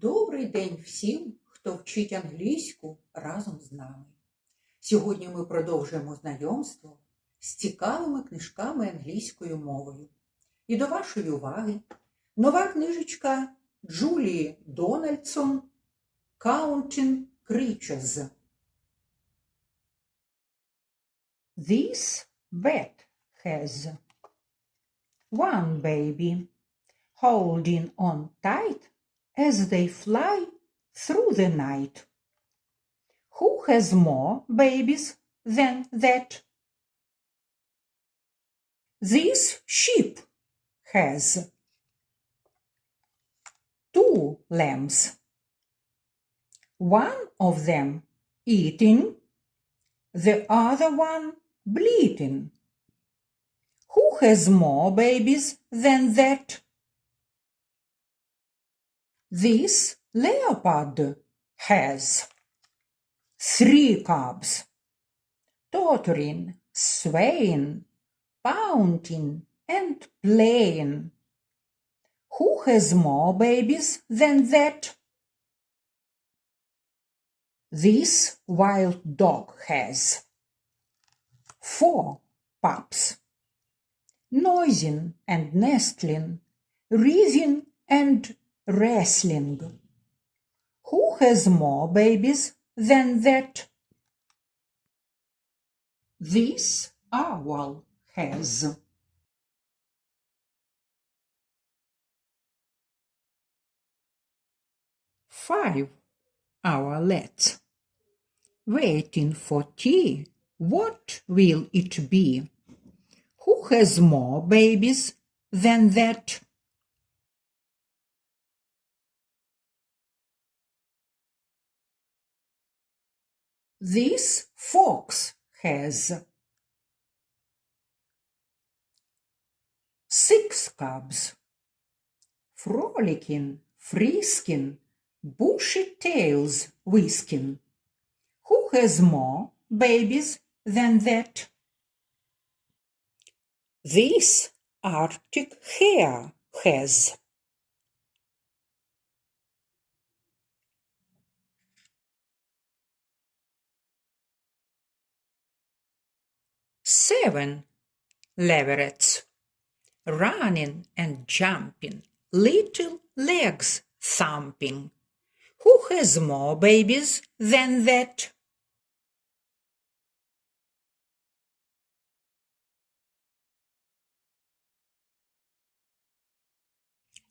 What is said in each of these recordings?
Добрий день всім, хто вчить англійську разом з нами. Сьогодні ми продовжуємо знайомство з цікавими книжками англійською мовою. І до вашої уваги нова книжечка Джулії Дональдсон Counting Creatures. This vet has one baby holding on tight as they fly through the night. Who has more babies than that? This sheep has two lambs. One of them eating, the other one bleating. Who has more babies than that? This leopard has three cubs, tottering, swaying, pounding, and playing. Who has more babies than that? This wild dog has four pups, noising and nestling, wreathing and wrestling. Who has more babies than that? This owl has five owlets. Waiting for tea, what will it be? Who has more babies than that? This fox has six cubs, frolicking, frisking, bushy tails whisking. Who has more babies than that? This Arctic hare has seven leverets, running and jumping, little legs thumping. Who has more babies than that?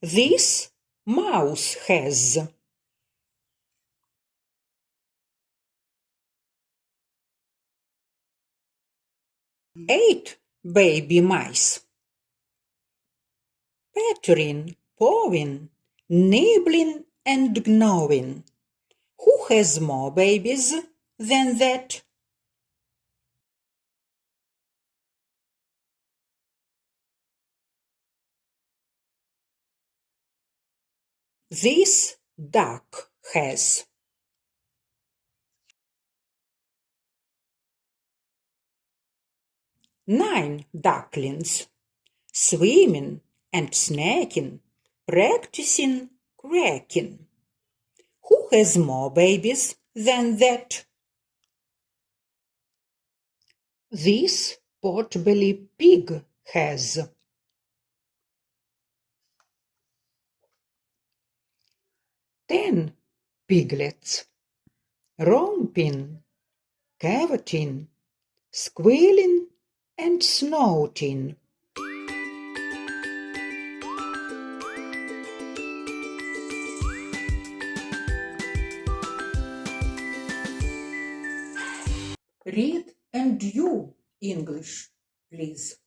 This mouse has eight baby mice. Pattering, pawing, nibbling, and gnawing. Who has more babies than that? This duck has nine ducklings, swimming and snacking, practicing cracking. Who has more babies than that? This potbelly pig has. Ten piglets, romping, cavorting, squealing, and snorting. Read and you English, please.